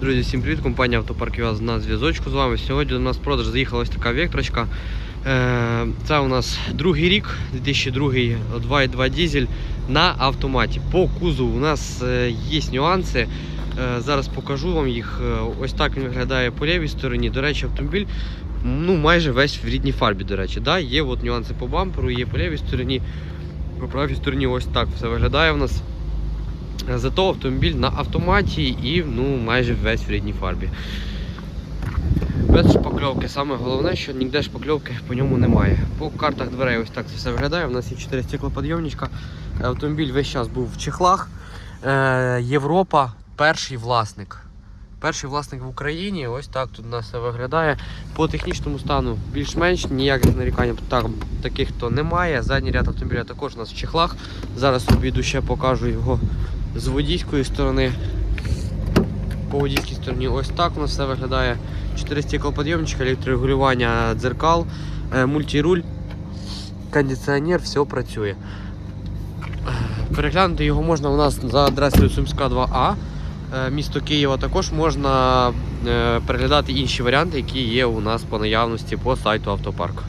Друзі, всім привіт! Компанія Автопарк ЮАЗ на зв'язочку з вами. Сьогодні до нас в продаж заїхала ось така векторочка. Е, Це у нас другий рік, 2002 2.2 дизель на автоматі. По кузову у нас е, є нюанси. Е, Зараз покажу вам їх. Ось так він виглядає по лівій стороні. До речі, автомобіль ну, майже весь в рідній фарбі. До речі, да? є от нюанси по бамперу, є по лівій стороні. По правій стороні ось так все виглядає у нас. Зато автомобіль на автоматі і ну, майже весь в рідній фарбі. Без шпакльовки. Саме головне, що ніде шпакльовки по ньому немає. По картах дверей ось так це все виглядає. У нас є 4 стеклоподйомничка. Автомобіль весь час був в чехлах. Е, Європа перший власник. Перший власник в Україні, ось так тут у нас все виглядає. По технічному стану більш-менш ніяких нарікань там таких то немає. Задній ряд автомобіля також у нас в чехлах. Зараз обійду ще покажу його з водійської сторони. По водійській стороні ось так у нас все виглядає. 4 стеклоподйомничка, електрорегулювання дзеркал, е, мультируль, кондиціонер, все працює. Е, Переглянути його можна у нас за адресою Сумська 2А. е, Місто Києва також можна переглядати інші варіанти, які є у нас по наявності по сайту автопарку.